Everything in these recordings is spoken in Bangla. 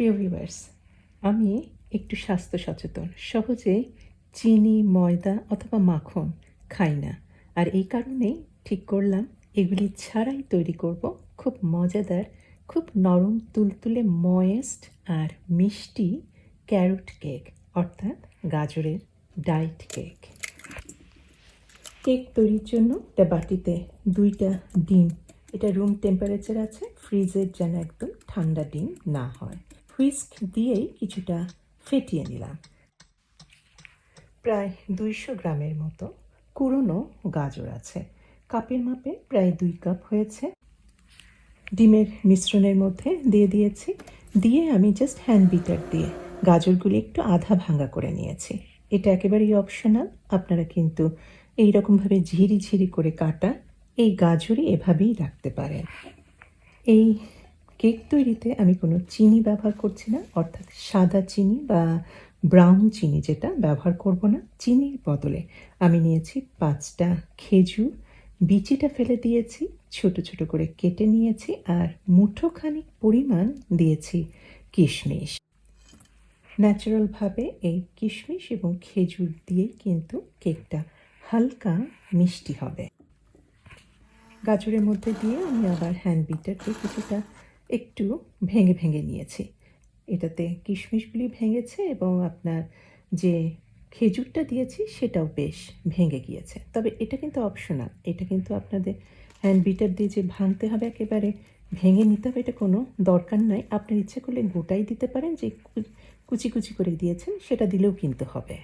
প্রিয় ভিউয়ার্স আমি একটু স্বাস্থ্য সচেতন। সহজে চিনি, ময়দা অথবা মাখন খাই না। আর এই কারণেই ঠিক করলাম, এগুলি ছাড়াই তৈরি করব খুব মজাদার, খুব নরম, তুলতুলে ময়েস্ট আর মিষ্টি ক্যারট কেক অর্থাৎ গাজরের ডাইট কেক কেক তৈরির জন্য একটা বাটিতে দুইটা ডিম, এটা রুম টেম্পারেচার আছে ফ্রিজের যেন একদম ঠান্ডা ডিম না হয়। হুইস্ক দিয়েই কিছুটা ফেটিয়ে নিলাম। প্রায় দুইশো গ্রামের মতো কুড়োনো গাজর আছে। কাপের মাপে প্রায় দুই কাপ হয়েছে। ডিমের মিশ্রণের মধ্যে দিয়ে দিয়েছি। দিয়ে আমি জাস্ট হ্যান্ড বিটার দিয়ে গাজরগুলি একটু আধা ভাঙা করে নিয়েছি। এটা একেবারেই অপশনাল আপনারা কিন্তু এই রকমভাবে ঝিরি ঝিরি করে কাটা এই গাজরই এভাবেই রাখতে পারেন। এই কেক তৈরিতে আমি কোনো চিনি ব্যবহার করছি না, অর্থাৎ সাদা চিনি বা ব্রাউন চিনি যেটা ব্যবহার করব না। চিনির বদলে আমি নিয়েছি পাঁচটা খেজুর, বিচিটা ফেলে দিয়েছি, ছোট ছোট করে কেটে নিয়েছি আর মুঠোখানিক পরিমাণ দিয়েছি কিশমিশ। ন্যাচারালভাবে এই কিশমিশ এবং খেজুর দিয়ে কিন্তু কেকটা হালকা মিষ্টি হবে। গাজরের মধ্যে দিয়ে আমি আবার হ্যান্ড বিটারকে কিছুটা একটু ভেঙে ভেঙে নিয়েছি। এটাতে কিশমিশগুলি ভেঙেছে এবং আপনার যে খেজুরটা দিয়েছি সেটাও বেশ ভেঙে গিয়েছে। তবে এটা কিন্তু অপশনাল এটা কিন্তু আপনাদের হ্যান্ড বিটার দিয়ে যে ভাঙতে হবে একেবারে ভেঙে নিতে হবে, এটা কোনো দরকার নাই। আপনার ইচ্ছে করলে গোটাই দিতে পারেন, যে কুচি কুচি করে দিয়েছেন, সেটা দিলেও কিন্তু হবে।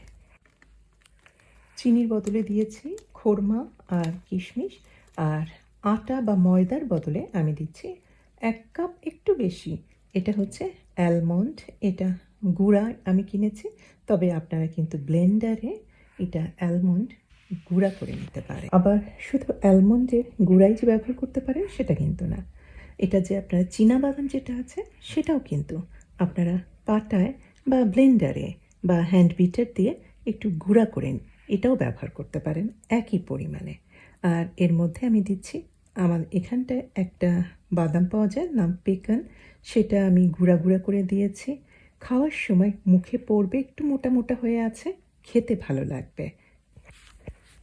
চিনির বদলে দিয়েছি খোরমা আর কিশমিশ, আর আটা বা ময়দার বদলে আমি দিচ্ছি এক কাপ একটু বেশি। এটা হচ্ছে অ্যালমন্ড এটা গুঁড়া আমি কিনেছি, তবে আপনারা কিন্তু ব্লেন্ডারে এটা অ্যালমন্ড গুঁড়া করে নিতে পারে আবার শুধু অ্যালমন্ডের গুঁড়াই যে ব্যবহার করতে পারে সেটা কিন্তু না। এটা যে আপনারা চীনা বাদাম যেটা আছে, সেটাও কিন্তু আপনারা পাটায় বা ব্লেন্ডারে বা হ্যান্ড বিটার দিয়ে একটু গুঁড়া করেন এটাও ব্যবহার করতে পারেন, একই পরিমাণে। আর এর মধ্যে আমি দিচ্ছি আমার এখানটায় একটা বাদাম পাওয়া যায়, নাম পেকান। সেটা আমি গুঁড়া গুঁড়া করে দিয়েছি। খাওয়ার সময় মুখে পড়বে, একটু মোটা মোটা হয়ে আছে, খেতে ভালো লাগবে।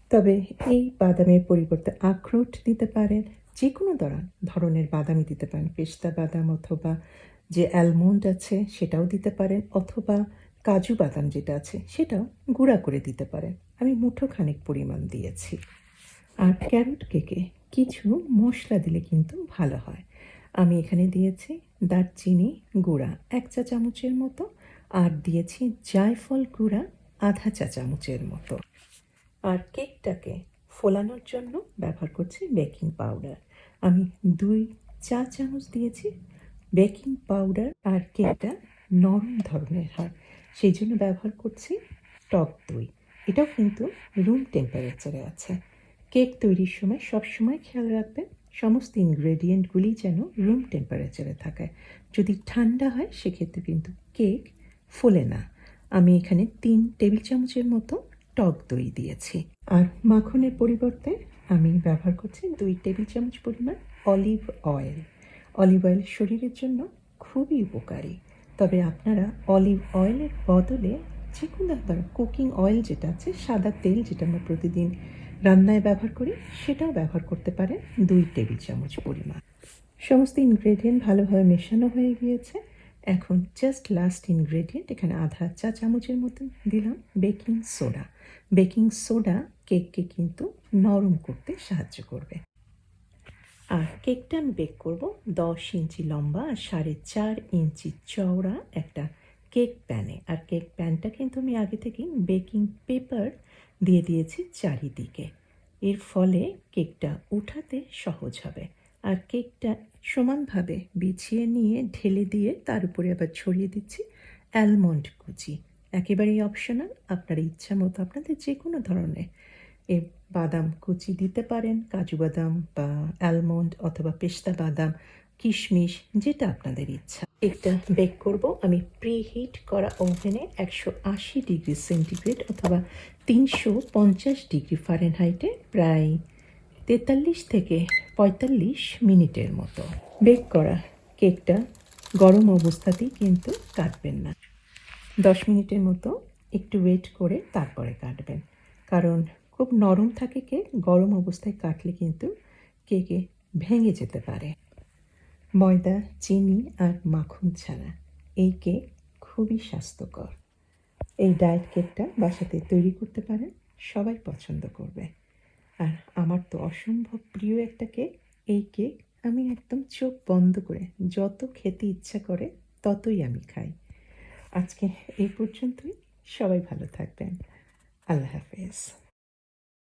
তবে এই বাদামের পরিবর্তে আখরোট দিতে পারেন যে কোনো ধরন ধরনের বাদামই দিতে পারেন। পেস্তা বাদাম অথবা যে অ্যালমন্ড আছে, সেটাও দিতে পারেন। অথবা কাজু বাদাম যেটা আছে, সেটাও গুঁড়া করে দিতে পারেন। আমি মুঠো খানিক পরিমাণ দিয়েছি। আর ক্যারট কেকে কিছু মশলা দিলে কিন্তু ভালো হয়। আমি এখানে দিয়েছি দারচিনি গুঁড়া এক চা চামচের মতো আর দিয়েছি জায়ফল গুঁড়া আধা চা চামচের মতো। আর কেকটাকে ফোলানোর জন্য ব্যবহার করছি বেকিং পাউডার। আমি দুই চা চামচ দিয়েছি বেকিং পাউডার আর কেকটা নরম ধরনের হয়, সেই জন্য ব্যবহার করছি টক দই। এটাও কিন্তু রুম টেম্পারেচারে আছে। কেক তৈরির সময় সব সময় খেয়াল রাখবেন, সমস্ত ইনগ্রেডিয়েন্টগুলি যেন রুম টেম্পারেচারে থাকে যদি ঠান্ডা হয়, সেক্ষেত্রে কিন্তু কেক ফোলে না। আমি এখানে তিন টেবিল চামচের মতো টক দই দিয়েছি। আর মাখনের পরিবর্তে আমি ব্যবহার করছি দুই টেবিল চামচ পরিমাণ অলিভ অয়েল। অলিভ অয়েল শরীরের জন্য খুবই উপকারী। তবে আপনারা অলিভ অয়েলের বদলে যে কোনো ধরনের কুকিং অয়েল যেটা আছে, সাদা তেল যেটা আমরা প্রতিদিন রান্নায় ব্যবহার করি, সেটাও ব্যবহার করতে পারেন দুই টেবিল চামচ পরিমাণ। সমস্ত ইনগ্রেডিয়েন্ট ভালোভাবে মেশানো হয়ে গিয়েছে। এখন জাস্ট লাস্ট ইনগ্রেডিয়েন্ট এখানে আধা চা চামচের মতন দিলাম বেকিং সোডা বেকিং সোডা কেককে কিন্তু নরম করতে সাহায্য করবে। আর কেকটা আমি বেক করব দশ ইঞ্চি লম্বা আর সাড়ে চার ইঞ্চি চওড়া একটা কেক প্যানে। আর কেক প্যানটা কিন্তু আমি আগে থেকেই বেকিং পেপার দিয়ে দিয়েছি চারিদিকে। এর ফলে কেকটা উঠাতে সহজ হবে। আর কেকটা সমানভাবে বিছিয়ে নিয়ে ঢেলে দিয়ে তার উপরে আবার ছড়িয়ে দিচ্ছি অ্যালমন্ড কুচি। একেবারেই অপশনাল, আপনার ইচ্ছা মতো আপনাদের যে কোনো ধরনের এ বাদাম কুচি দিতে পারেন, কাজু বাদাম বা অ্যালমন্ড অথবা পেস্তা বাদাম। কিশমিশ, যেটা আপনাদের ইচ্ছা। এটা বেক করব। আমি প্রি হিট করা ওভেনে একশো আশি ডিগ্রি সেন্টিগ্রেড অথবা তিনশো পঞ্চাশ ডিগ্রি ফারেনহাইটে প্রায় তেতাল্লিশ থেকে পঁয়তাল্লিশ মিনিটের মতো। বেক করা কেকটা গরম অবস্থাতেই কিন্তু কাটবেন না। দশ মিনিটের মতো একটু ওয়েট করে তারপরে কাটবেন। কারণ খুব নরম থাকে কেক, গরম অবস্থায় কাটলে কিন্তু কেকে ভেঙে যেতে পারে। ময়দা, চিনি আর মাখন ছাড়া। এই কেক খুবই স্বাস্থ্যকর। এই ডায়েট কেকটা বাসাতে তৈরি করতে পারেন, সবাই পছন্দ করবে। আর আমার তো অসম্ভব প্রিয় একটা কেক, এই কেক আমি একদম চোখ বন্ধ করে যত খেতে ইচ্ছা করে ততই আমি খাই। আজকে এই পর্যন্তই, সবাই ভালো থাকবেন। আল্লাহ হাফেজ।